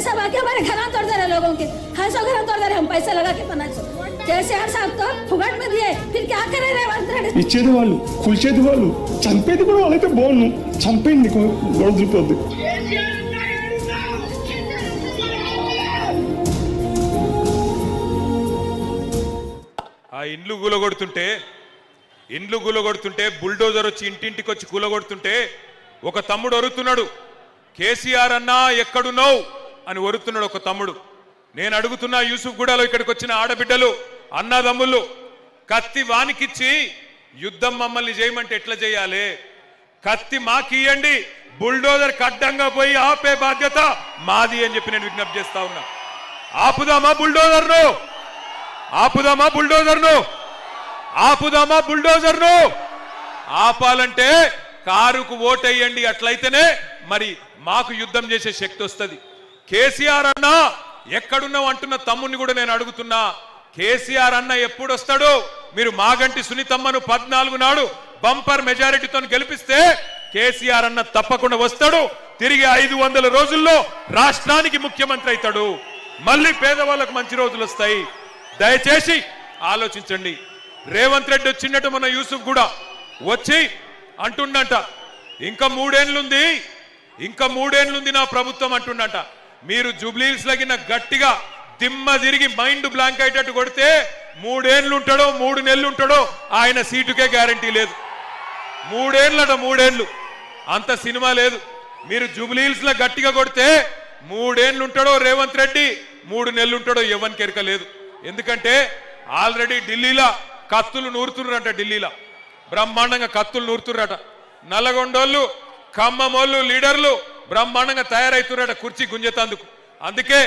पैसा बाकी हमारे घर तोड़ दे रहे लोगों के हाँ सौ घर तोड़ दे रहे हम पैसे लगा के पन्ना सौ केसीआर साहब तो फुगट में दिए फिर क्या करे रेवंत रेड्डी ఇచ్చేది వాళ్ళు కూల్చేది వాళ్ళు చంపేది కూడా వాళ్ళైతే బాగుండు చంపేయండి గొడవ చూపొద్దు ఆ ఇండ్లు కూలగొడుతుంటే ఇండ్లు కూలగొడుతుంటే బుల్డోజర్ వచ్చి ఇంటింటికి వచ్చి కూలగొడుతుంటే ఒక తమ్ముడు ఒరుతున్నాడు కేసీఆర్ అన్నా ఎక్కడున్నావు అని ఒరుతున్నాడు ఒక తమ్ముడు. నేను అడుగుతున్నా యూసుఫ్ గూడలో ఇక్కడికి వచ్చిన ఆడబిడ్డలు అన్నదమ్ములు కత్తి వానికిచ్చి యుద్ధం మమ్మల్ని చేయమంటే ఎట్లా చేయాలి? కత్తి మాకియండి బుల్డోజర్ కడ్డంగా పోయి ఆపే బాధ్యత మాది అని చెప్పి నేను విజ్ఞప్తి చేస్తా ఉన్నా. ఆపుదామా బుల్డోజర్ను? ఆపుదామా బుల్డోజర్ను? ఆపుదామా బుల్డోజర్ను? ఆపాలంటే కారుకు ఓటేయండి అట్లయితేనే మరి మాకు యుద్ధం చేసే శక్తి వస్తుంది. కేసీఆర్ అన్న ఎక్కడున్నావు అంటున్న తమ్ముని కూడా నేను అడుగుతున్నా. కేసీఆర్ అన్న ఎప్పుడు వస్తాడు మీరు మాగంటి సునీతమ్మను పద్నాలుగు నాడు బంపర్ మెజారిటీతో గెలిపిస్తే కేసీఆర్ అన్న తప్పకుండా వస్తాడు. తిరిగి ఐదు వందల రోజుల్లో రాష్ట్రానికి ముఖ్యమంత్రి అవుతాడు మళ్ళీ పేదవాళ్ళకు మంచి రోజులు వస్తాయి. దయచేసి ఆలోచించండి. రేవంత్ రెడ్డి వచ్చినట్టు మన యూసుఫ్ కూడా. వచ్చి అంటుండంట ఇంకా మూడేళ్ళుంది ఇంకా మూడేళ్ళుంది నా ప్రభుత్వం అంటుండంట. మీరు జూబ్లీస్ లగిన గట్టిగా దిమ్మ తిరిగి మైండ్ బ్లాంక్ అయ్యేటట్టు కొడితే మూడేళ్ళు ఉంటాడో మూడు నెలలు ఉంటాడో ఆయన సీటుకే గ్యారంటీ లేదు. మూడేళ్ళట మూడేళ్ళు. అంత సినిమా లేదు. మీరు జూబ్లీహిల్స్ గట్టిగా కొడితే మూడేళ్ళు ఉంటాడో రేవంత్ రెడ్డి మూడు నెలలు ఉంటాడో ఎవరికి ఎరక లేదు. ఎందుకంటే ఆల్రెడీ ఢిల్లీలో కత్తులు నూరుతున్నారట ఢిల్లీలో. బ్రహ్మాండంగా కత్తులు నూరుతున్నారట. నల్లగొండోళ్ళు ఖమ్మమోళ్ళు లీడర్లు బ్రహ్మాండంగా తయారవుతున్నారట కుర్చీ గుంజేతందుకు. అందుకే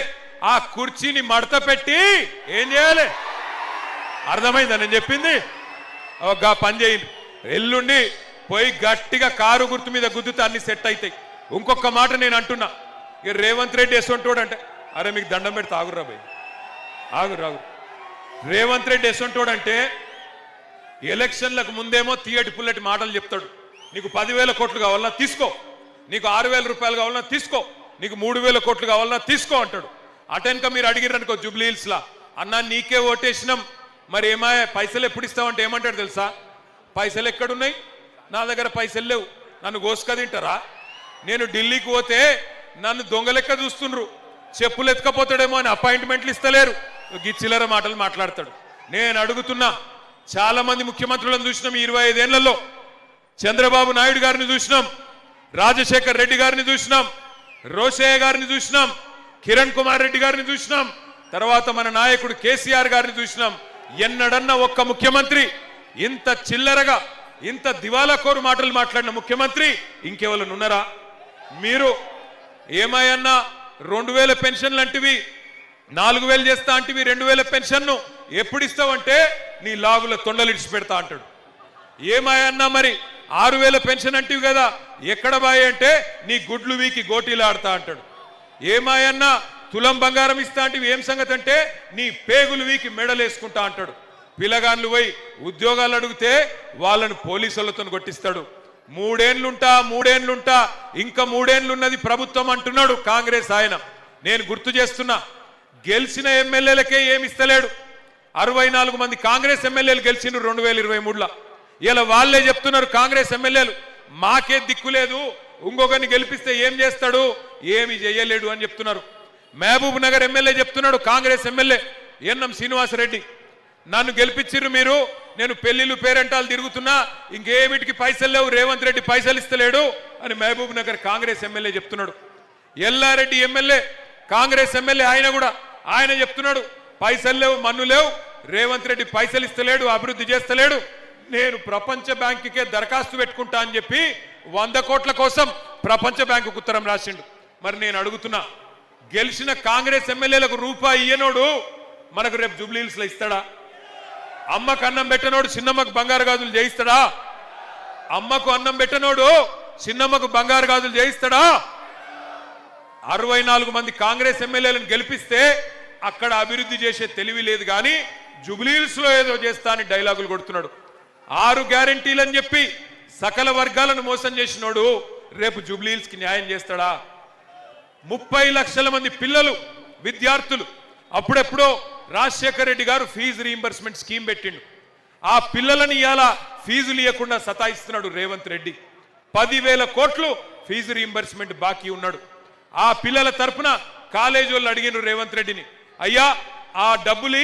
ఆ కుర్చీని మడత పెట్టి ఏం చేయాలి? అర్థమైందా నేను చెప్పింది? ఒక పని చేయండి. ఎల్లుండి పోయి గట్టిగా కారు గుర్తు మీద గుద్దుతే అన్ని సెట్ అవుతాయి ఇంకొక మాట నేను అంటున్నా. ఇక రేవంత్ రెడ్డి ఎసొంటోడు అంటే అరే మీకు దండం పెడితే ఆగురా భయ్ ఆగురు రాగు రేవంత్ రెడ్డి ఎసొంటోడు అంటే ఎలక్షన్లకు ముందేమో తీయటి పుల్లటి మాటలు చెప్తాడు. నీకు పదివేల కోట్లు కావాలన్నా తీసుకో. నీకు ఆరు వేల రూపాయలు కావాలన్నా తీసుకో. నీకు మూడు వేల కోట్లు కావాలన్నా తీసుకో అంటాడు. అటెన్క మీరు అడిగిరనుకో జూబ్లీ హిల్స్ అన్నా నీకే ఓటేసినాం. మరి ఏమా పైసలు ఎప్పుడు ఇస్తావంటే ఏమంటాడు తెలుసా? పైసలు ఎక్కడున్నాయి? నా దగ్గర పైసలు లేవు. నన్ను గోసుక తింటారా? నేను ఢిల్లీకి పోతే నన్ను దొంగలెక్క చూస్తుండ్రు. చెప్పులు ఎత్తుకపోతాడేమో అని అపాయింట్మెంట్లు ఇస్తలేరు. గిచ్చిలర మాటలు మాట్లాడతాడు. నేను అడుగుతున్నా చాలా మంది ముఖ్యమంత్రులను చూసినాం ఈ ఇరవై ఐదేళ్ళలో. చంద్రబాబు నాయుడు గారిని చూసినాం. రాజశేఖర్ రెడ్డి గారిని చూసినాం రోషయ్య గారిని చూసినాం కిరణ్ కుమార్ రెడ్డి గారిని చూసినాం తర్వాత మన నాయకుడు కేసీఆర్ గారిని చూసినాం. ఎన్నడన్న ఒక్క ముఖ్యమంత్రి ఇంత చిల్లరగా ఇంత దివాలా కోరు మాటలు మాట్లాడిన ముఖ్యమంత్రి ఇంకెవరు ఉన్నారా మీరు ఏమాయన్నా రెండు వేల పెన్షన్లు అంటివి నాలుగు వేలు చేస్తా అంటివి రెండు వేల పెన్షన్ను ఎప్పుడు ఇస్తావంటే నీ లాగుల తొండలు ఇడిచి పెడతా అంటాడు. ఏమాయన్నా మరి ఆరు వేల పెన్షన్ అంటివి కదా. ఎక్కడ బాయ్ అంటే నీ గుడ్లు వీకి గోటీలాడతా అంటాడు. ఏమాయన్నా తులం బంగారం ఇస్తా అంటే ఏం సంగతి అంటే నీ పేగులు వీకి మెడలేసుకుంటా అంటాడు. పిల్లగాన్లు పోయి ఉద్యోగాలు అడిగితే వాళ్ళను పోలీసులతో కొట్టిస్తాడు. మూడేండ్లుంటా మూడేండ్లుంటా ఇంకా మూడేండ్లున్నది ప్రభుత్వం అంటున్నాడు కాంగ్రెస్ ఆయన. నేను గుర్తు చేస్తున్నా గెలిచిన ఎమ్మెల్యేలకే ఏమి ఇస్తలేడు. అరవై నాలుగు మంది కాంగ్రెస్ ఎమ్మెల్యేలు గెలిచిండ్రు రెండు వేల ఇరవై మూడులో. ఇలా వాళ్ళే చెప్తున్నారు కాంగ్రెస్ ఎమ్మెల్యేలు. మాకే దిక్కు లేదు. ఇంకొకరిని గెలిపిస్తే ఏం చేస్తాడు? ఏమి చేయలేడు అని చెప్తున్నారు. మహబూబ్ నగర్ ఎమ్మెల్యే చెప్తున్నాడు కాంగ్రెస్ ఎమ్మెల్యే ఎన్నం శ్రీనివాసరెడ్డి. నన్ను గెలిపించిర్రు మీరు. నేను పెళ్ళిళ్ళు పేరెంటాలు తిరుగుతున్నా. ఇంకేమిటికి పైసలు లేవు. రేవంత్ రెడ్డి పైసలు ఇస్తలేడు అని మహబూబ్ నగర్ కాంగ్రెస్ ఎమ్మెల్యే చెప్తున్నాడు. ఎల్లారెడ్డి ఎమ్మెల్యే కాంగ్రెస్ ఎమ్మెల్యే ఆయన కూడా. ఆయన చెప్తున్నాడు పైసలు లేవు మన్ను లేవు. రేవంత్ రెడ్డి పైసలు ఇస్తలేడు అభివృద్ధి చేస్తలేడు. నేను ప్రపంచ బ్యాంకుకే దరఖాస్తు పెట్టుకుంటా అని చెప్పి వంద కోట్ల కోసం ప్రపంచ బ్యాంకుకు ఉత్తరం రాసిండు. మరి నేను అడుగుతున్నా గెలిచిన కాంగ్రెస్ ఎమ్మెల్యేలకు రూపాయి ఇయ్యనోడు మనకు రేపు జూబ్లీహిల్స్ ఇస్తాడా? అమ్మకు అన్నం పెట్టనోడు చిన్నమ్మకు బంగారు గాజులు చేయిస్తాడా? అమ్మకు అన్నం పెట్టనోడు చిన్నమ్మకు బంగారు గాజులు చేయిస్తాడా? అరవై నాలుగు మంది కాంగ్రెస్ ఎమ్మెల్యేలను గెలిపిస్తే అక్కడ అభివృద్ధి చేసే తెలివి లేదు కానీ జుబ్లీహిల్స్లో ఏదో చేస్తా అని డైలాగులు కొడుతున్నాడు. ఆరు గ్యారంటీలని చెప్పి సకల వర్గాలను మోసం చేసినోడు రేపు జుబ్లీహిల్స్కి న్యాయం చేస్తాడా? ముప్పై లక్షల మంది పిల్లలు విద్యార్థులు అప్పుడెప్పుడో రాజశేఖర రెడ్డి గారు ఫీజు రీఎంబర్స్మెంట్ స్కీమ్ పెట్టిండు. ఆ పిల్లలని ఇలా ఫీజులు ఇవ్వకుండా సతాయిస్తున్నాడు రేవంత్ రెడ్డి. పదివేల కోట్లు ఫీజు రీఎంబర్స్మెంట్ బాకీ ఉన్నాడు. ఆ పిల్లల తరపున కాలేజీ వాళ్ళు అడిగిన రేవంత్ రెడ్డిని అయ్యా ఆ డబ్బులు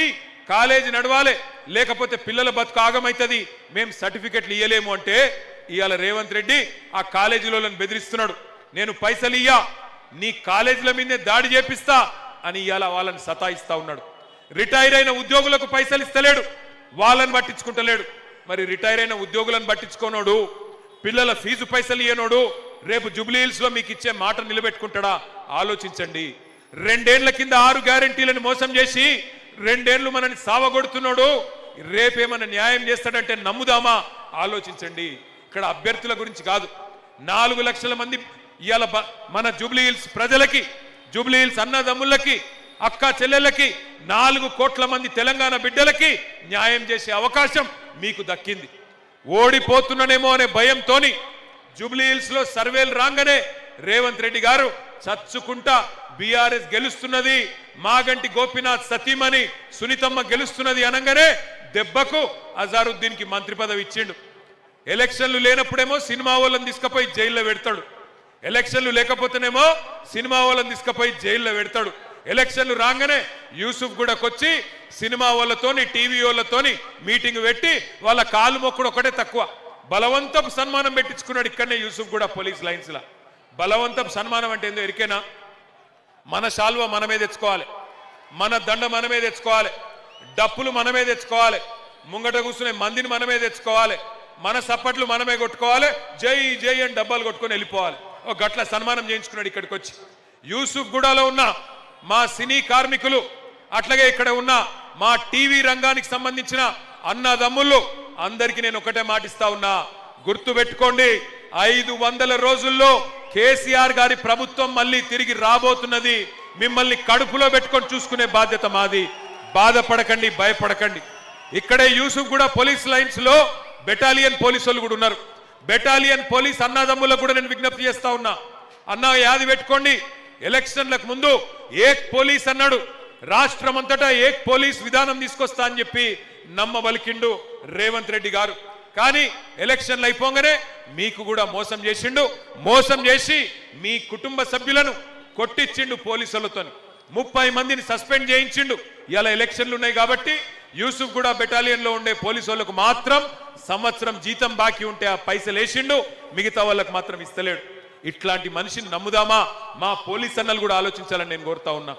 కాలేజీ నడవాలి లేకపోతే పిల్లల బతుకు ఆగమవుతుంది మేము సర్టిఫికెట్లు ఇయ్యలేము అంటే ఇవాళ రేవంత్ రెడ్డి ఆ కాలేజీలో బెదిరిస్తున్నాడు. నేను పైసలు ఇయ్యా నీ కాలేజీల మీదే దాడి చేపిస్తా అని ఇవాళ వాళ్ళని సతాయిస్తా ఉన్నాడు. రిటైర్ అయిన ఉద్యోగులకు పైసలు ఇస్తలేడు వాళ్ళని పట్టించుకుంటలేడు. మరి రిటైర్ అయిన ఉద్యోగులను పట్టించుకోనోడు పిల్లల ఫీజు పైసలు ఇయ్యనోడు రేపు జూబ్లీహిల్స్లో మీకు ఇచ్చే మాట నిలబెట్టుకుంటాడా? ఆలోచించండి. రెండేళ్ళ కింద ఆరు గ్యారంటీలను మోసం చేసి రెండేళ్ళు మనని సావగొడుతున్నాడు. రేపేమన్నా న్యాయం చేస్తాడంటే నమ్ముదామా? ఆలోచించండి. ఇక్కడ అభ్యర్థుల గురించి కాదు. నాలుగు లక్షల మంది ఇవాళ బ- మన జూబ్లీహిల్స్ ప్రజలకి జూబ్లీహిల్స్ అన్నదమ్ములకి అక్క చెల్లెళ్ళకి నాలుగు కోట్ల మంది తెలంగాణ బిడ్డలకి న్యాయం చేసే అవకాశం మీకు దక్కింది. ఓడిపోతున్నానేమో అనే భయంతోని జూబ్లీహిల్స్లో సర్వేలు రాగానే రేవంత్ రెడ్డి గారు చచ్చుకుంటా బీఆర్ఎస్ గెలుస్తున్నది మాగంటి గోపీనాథ్ సతీమణి సునీతమ్మ గెలుస్తున్నది అనగానే దెబ్బకు అజారుద్దీన్కి మంత్రి పదవి ఇచ్చిండు. ఎలక్షన్లు లేనప్పుడేమో సినిమా వాళ్ళని తీసుకుపోయి జైల్లో పెడతాడు. ఎలక్షన్లు లేకపోతేనేమో సినిమా వాళ్ళని తీసుకుపోయి జైల్లో పెడతాడు. ఎలక్షన్లు రాగానే యూసుఫ్ కూడాకొచ్చి సినిమా వాళ్ళతోని టీవీ వాళ్ళతోని మీటింగ్ పెట్టి వాళ్ళ కాలు మొక్కుడు ఒకటే తక్కువ. బలవంతపు సన్మానం పెట్టించుకున్నాడు ఇక్కడనే యూసుఫ్ కూడా పోలీస్ లైన్స్లో. బలవంతపు సన్మానం అంటే ఏందో ఎరికేనా? మన శాల్వ మనమే తెచ్చుకోవాలి మన దండ మనమే తెచ్చుకోవాలి డప్పులు మనమే తెచ్చుకోవాలి ముంగట కూర్చునే మందిని మనమే తెచ్చుకోవాలి మన సప్పట్లు మనమే కొట్టుకోవాలి. జై జై అని డబ్బాలు కొట్టుకొని వెళ్ళిపోవాలి. ఒక గట్ల సన్మానం చేయించుకున్నాడు ఇక్కడికి వచ్చి యూసుఫ్ గూడలో ఉన్న మా సినీ కార్మికులు అట్లాగే ఇక్కడ ఉన్న మా టీవీ రంగానికి సంబంధించిన అన్నదమ్ముళ్ళు అందరికీ నేను ఒకటే మాటిస్తా ఉన్నా. గుర్తు పెట్టుకోండి ఐదు వందల రోజుల్లో కేసీఆర్ గారి ప్రభుత్వం మళ్ళీ తిరిగి రాబోతున్నది మిమ్మల్ని కడుపులో పెట్టుకొని చూసుకునే బాధ్యత మాది. బాధపడకండి భయపడకండి. ఇక్కడే యూసుఫ్ కూడా పోలీస్ లైన్స్లో బెటాలియన్ పోలీసు వాళ్ళు కూడా ఉన్నారు. బెటాలియన్ పోలీస్ అన్నదమ్ములకు కూడా నేను విజ్ఞప్తి చేస్తా ఉన్నా. అన్న యాది పెట్టుకోండి. ఎలక్షన్లకు ముందు ఏక్ పోలీస్ అన్నాడు. రాష్ట్రం అంతటా ఏక్ పోలీస్ విధానం తీసుకొస్తా అని చెప్పి నమ్మబలికిండు రేవంత్ రెడ్డి గారు. కానీ ఎలక్షన్లు అయిపోగానే మీకు కూడా మోసం చేసిండు. మోసం చేసి మీ కుటుంబ సభ్యులను కొట్టించిండు పోలీసులతో ముప్పై మందిని సస్పెండ్ చేయించిండు. ఇలా ఎలక్షన్లు ఉన్నాయి కాబట్టి యూసుఫ్ కూడా బెటాలియన్లో ఉండే పోలీసు మాత్రం సంవత్సరం జీతం బాకీ ఉంటే ఆ పైసలు వేసిండు. మిగతా వాళ్ళకు మాత్రం ఇస్తలేడు. ఇట్లాంటి మనిషిని నమ్ముదామా? మా పోలీస్ అన్నలు కూడా ఆలోచించాలని నేను కోరుతా ఉన్నా.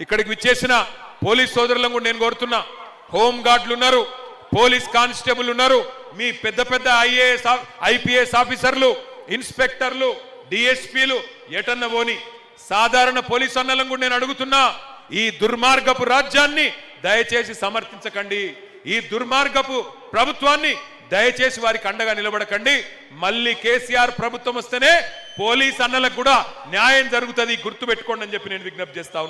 ఇక్కడికి విచ్చేసిన పోలీస్ సోదరులను కూడా నేను కోరుతున్నా. హోంగార్డులు ఉన్నారు. పోలీస్ కానిస్టేబుల్ ఉన్నారు. మీ పెద్ద పెద్ద ఐఏఎస్ ఐపీఎస్ ఆఫీసర్లు ఇన్స్పెక్టర్లు డిఎస్పీలు ఎటన్న పోని? సాధారణ పోలీస్ అన్నలం కూడా నేను అడుగుతున్నా. ఈ దుర్మార్గపు రాజ్యాన్ని దయచేసి సమర్థించకండి. ఈ దుర్మార్గపు ప్రభుత్వాన్ని దయచేసి వారికి అండగా నిలబడకండి. మళ్ళీ కేసీఆర్ ప్రభుత్వం వస్తేనే పోలీస్ అన్నలకు కూడా న్యాయం జరుగుతుంది. గుర్తుపెట్టుకోండి అని చెప్పి నేను విజ్ఞప్తి చేస్తా ఉన్నా.